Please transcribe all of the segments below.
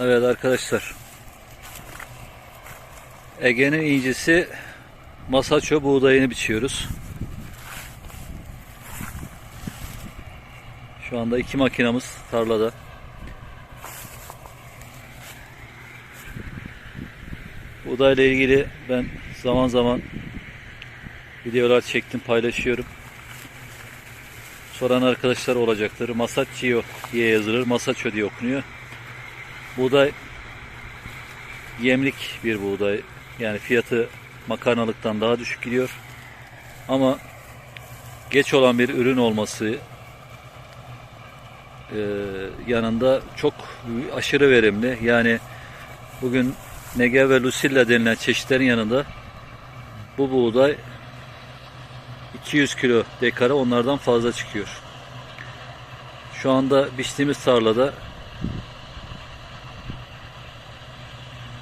Evet arkadaşlar. Ege'nin incisi masaço buğdayını biçiyoruz. Şu anda iki makinamız tarlada. Buğdayla ilgili ben zaman zaman videolar çektim paylaşıyorum. Soran arkadaşlar olacaktır. Masaccio diye yazılır. Masaço diye okunuyor. Buğday yemlik bir buğday. Yani fiyatı makarnalıktan daha düşük gidiyor. Ama geç olan bir ürün olması e, yanında çok aşırı verimli. Yani bugün Negev ve Lucilla denilen çeşitlerin yanında bu buğday 200 kilo dekara onlardan fazla çıkıyor. Şu anda biçtiğimiz tarlada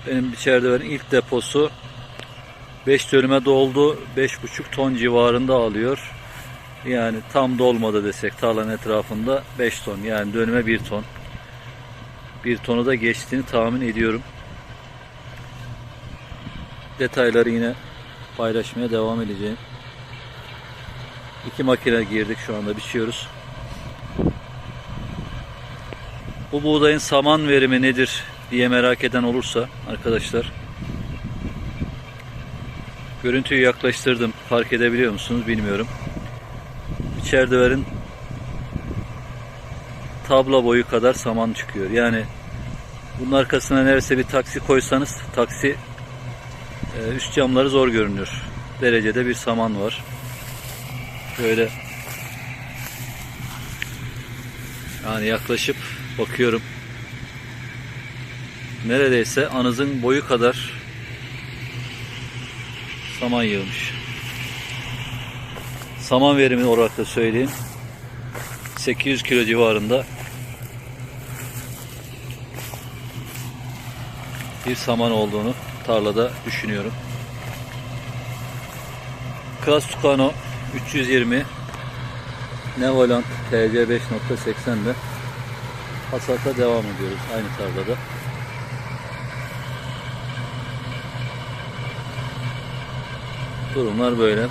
benim içeride veren ilk deposu 5 dönüme doldu. 5,5 ton civarında alıyor. Yani tam dolmadı desek tarlanın etrafında 5 ton. Yani dönüme 1 ton. 1 tonu da geçtiğini tahmin ediyorum. Detayları yine paylaşmaya devam edeceğim. İki makine girdik şu anda biçiyoruz. Bu buğdayın saman verimi nedir diye merak eden olursa arkadaşlar görüntüyü yaklaştırdım. Fark edebiliyor musunuz bilmiyorum. İçeride verin tabla boyu kadar saman çıkıyor. Yani bunun arkasına neredeyse bir taksi koysanız taksi e, üst camları zor görünüyor. Derecede bir saman var. Şöyle yani yaklaşıp bakıyorum. Neredeyse anızın boyu kadar saman yığılmış. Saman verimi olarak da söyleyeyim. 800 kilo civarında bir saman olduğunu tarlada düşünüyorum. Klas Tucano 320 Nevolant TC 5.80 ile hasata devam ediyoruz aynı tarlada. Durumlar böyle.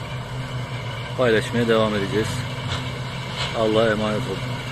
Paylaşmaya devam edeceğiz. Allah'a emanet olun.